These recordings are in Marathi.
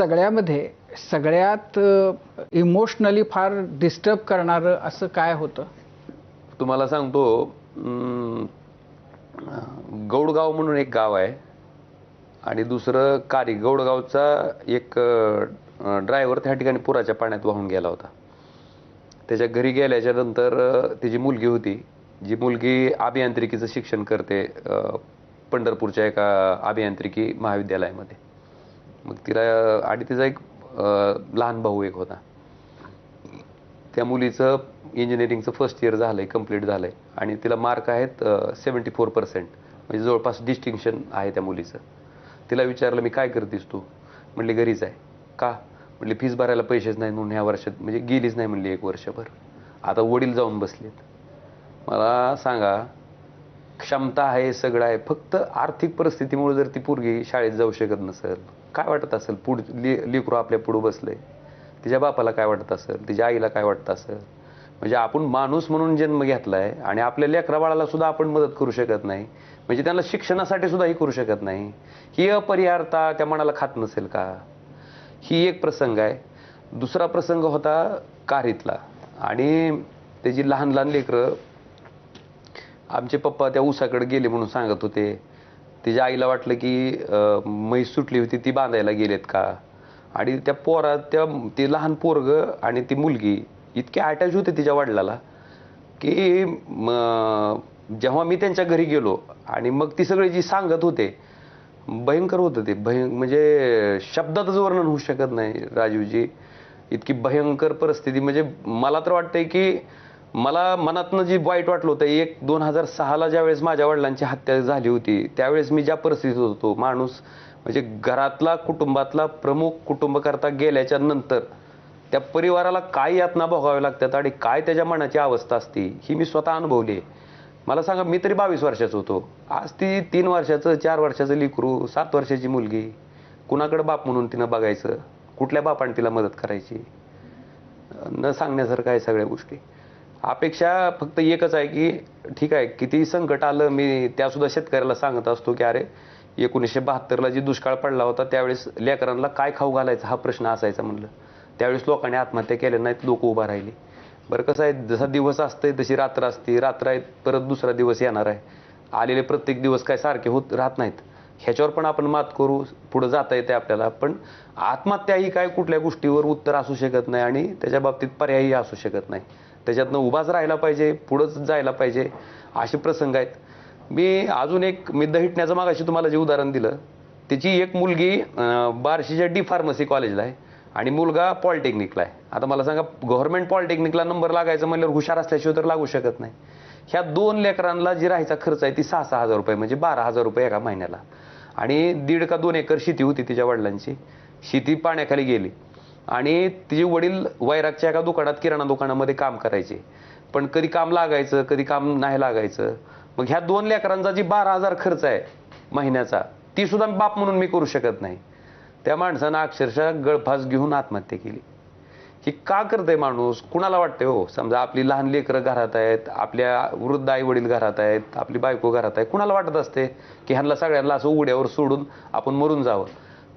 सगळ्यामध्ये सगळ्यात इमोशनली फार डिस्टर्ब करणारं असं काय होतं? तुम्हाला सांगतो गौडगाव म्हणून एक गाव आहे आणि दुसरं कारी गौडगावचा एक ड्रायव्हर त्या ठिकाणी पुराच्या पाण्यात वाहून गेला होता. त्याच्या घरी गेल्याच्यानंतर तिची त्याची मुलगी होती जी मुलगी अभियांत्रिकीचं शिक्षण करते पंढरपूरच्या एका अभियांत्रिकी महाविद्यालयामध्ये. मग तिला आणि तिचा एक लहान भाऊ एक होता. त्या मुलीचं इंजिनिअरिंगचं फर्स्ट इयर झालंय कंप्लीट झालंय. आणि तिला मार्क आहेत सेवन्टी फोर पर्सेंट म्हणजे जवळपास डिस्टिंक्शन आहे त्या मुलीचं. तिला विचारलं मी काय करतेस तू? म्हणली घरीच आहे. का? म्हणली फीस भरायला पैसेच नाही म्हणून ह्या वर्षात म्हणजे गेलीच नाही म्हणली एक वर्षभर. आता वडील जाऊन बसलेत. मला सांगा क्षमता आहे सगळं आहे. फक्त आर्थिक परिस्थितीमुळे जर ती पोरगी शाळेत जाऊ शकत नसेल काय वाटत असेल? पुढ ले लेकरू आपल्या पुढं बसले तिच्या बापाला काय वाटत असेल? तिच्या आईला काय वाटत असेल? म्हणजे आपण माणूस म्हणून जन्म घेतलाय आणि आपल्या लेकरा बाळाला सुद्धा आपण मदत करू शकत नाही. म्हणजे त्यांना शिक्षणासाठी सुद्धा हे करू शकत नाही. ही अपरिहारता त्या मनाला खात नसेल का? ही एक प्रसंग आहे. दुसरा प्रसंग होता कारीतला. आणि त्याची लहान लहान लेकरं आमचे पप्पा त्या ऊसाकडे गेले म्हणून सांगत होते. तिच्या आईला वाटलं की म्हैस सुटली होती ती बांधायला गेलेत का? आणि त्या पोरा त्या ते लहान पोरग आणि ती मुलगी इतके अटॅच होते तिच्या वडिलाला की जेव्हा मी त्यांच्या घरी गेलो आणि मग ती सगळी जी सांगत होते भयंकर होतं ते. भय म्हणजे शब्दातच वर्णन होऊ शकत नाही राजीवजी. इतकी भयंकर परिस्थिती. म्हणजे मला तर वाटतंय की मला मनातनं जी वाईट वाटलं होतं एक दोन हजार सहाला ज्यावेळेस माझ्या वडिलांची हत्या झाली होती त्यावेळेस मी ज्या परिस्थितीत होतो माणूस म्हणजे घरातला कुटुंबातला प्रमुख कुटुंबकर्ता गेल्याच्यानंतर त्या परिवाराला काय यातना भोगाव्या लागतात आणि काय त्याच्या मनाची अवस्था असते ही मी स्वतः अनुभवली आहे. मला सांगा मी तरी बावीस वर्षाचं होतो. आज ती तीन वर्षाचं चार वर्षाचं लिकरू सात वर्षाची मुलगी कुणाकडे बाप म्हणून तिनं बघायचं? कुठल्या बापाने तिला मदत करायची? न सांगण्यासारखं आहे सगळ्या गोष्टी. अपेक्षा फक्त एकच आहे की ठीक आहे किती संकट आलं मी त्यासुद्धा शेतकऱ्याला सांगत असतो की अरे एकोणीसशे बहात्तरला जी दुष्काळ पडला होता त्यावेळेस लेकरांना काय खाऊ घालायचा हा प्रश्न असायचा म्हणलं. त्यावेळेस लोकांनी आत्महत्या केल्या नाहीत लोक उभा राहिली. बरं कसं आहे जसा दिवस असते तशी रात्र असते. रात्र आहे परत दुसरा दिवस येणार आहे. आलेले प्रत्येक दिवस काय सारखे होत राहत नाहीत. ह्याच्यावर पण आपण मात करू पुढे जाता येते आपल्याला. पण आत्महत्या ही काय कुठल्या गोष्टीवर उत्तर असू शकत नाही आणि त्याच्या बाबतीत पर्यायही असू शकत नाही. त्याच्यातनं उभाच राहायला पाहिजे पुढंच जायला पाहिजे असे प्रसंग आहेत. मी अजून एक मी दहिटण्याचं मागाशी तुम्हाला जे उदाहरण दिलं त्याची एक मुलगी बार्शीच्या डी फार्मसी कॉलेजला आहे आणि मुलगा पॉलिटेक्निकला आहे. आता मला सांगा गव्हर्नमेंट पॉलिटेक्निकला नंबर लागायचं म्हणल्यावर हुशार असल्याशिवाय तर लागू शकत नाही. ह्या दोन लेकरांना जी राहायचा खर्च आहे ती सहा सहा हजार रुपये म्हणजे बारा हजार रुपये एका महिन्याला. आणि दीड का दोन एकर शेती होती तिच्या वडिलांची. शेती पाण्याखाली गेली. आणि तिचे वडील वैरागच्या एका दुकानात किराणा दुकानामध्ये काम करायचे. पण कधी काम लागायचं कधी काम नाही लागायचं. मग ह्या दोन लेकरांचा जी बारा हजार खर्च आहे महिन्याचा ती सुद्धा बाप म्हणून मी करू शकत नाही. त्या माणसानं अक्षरशः गळफास घेऊन आत्महत्या केली. ही का करतंय माणूस? कुणाला वाटतंय हो? समजा आपली लहान लेकरं घरात आहेत आपल्या वृद्ध आई वडील घरात आहेत आपली बायको घरात आहे कुणाला वाटत असते की ह्यांना सगळ्यांना असं उघड्यावर सोडून आपण मरून जावं?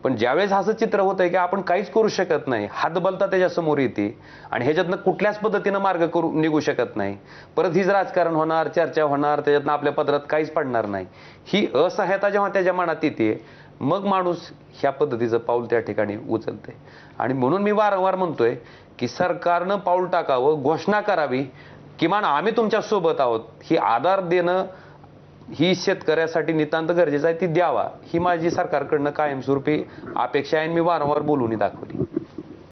पण ज्यावेळेस असं चित्र होतंय की आपण काहीच करू शकत नाही हातबलता त्याच्यासमोर येते आणि ह्याच्यातनं कुठल्याच पद्धतीनं मार्ग करू निघू शकत नाही. परत हीच राजकारण होणार चर्चा होणार त्याच्यातनं आपल्या पत्रात काहीच पडणार नाही. ही असहायता जेव्हा त्याच्या मनात येते मग माणूस ह्या पद्धतीचं पाऊल त्या ठिकाणी उचलते आणि म्हणून मी वारंवार म्हणतोय की सरकारनं पाऊल टाकावं घोषणा करावी. किमान आम्ही तुमच्यासोबत आहोत. ही आधार देणं ही शेतकऱ्यासाठी नितांत गरजेचं आहे ती द्यावा. ही माझी सरकारकडनं कायमस्वरूपी अपेक्षा आहे आणि मी वारंवार बोलून दाखवली.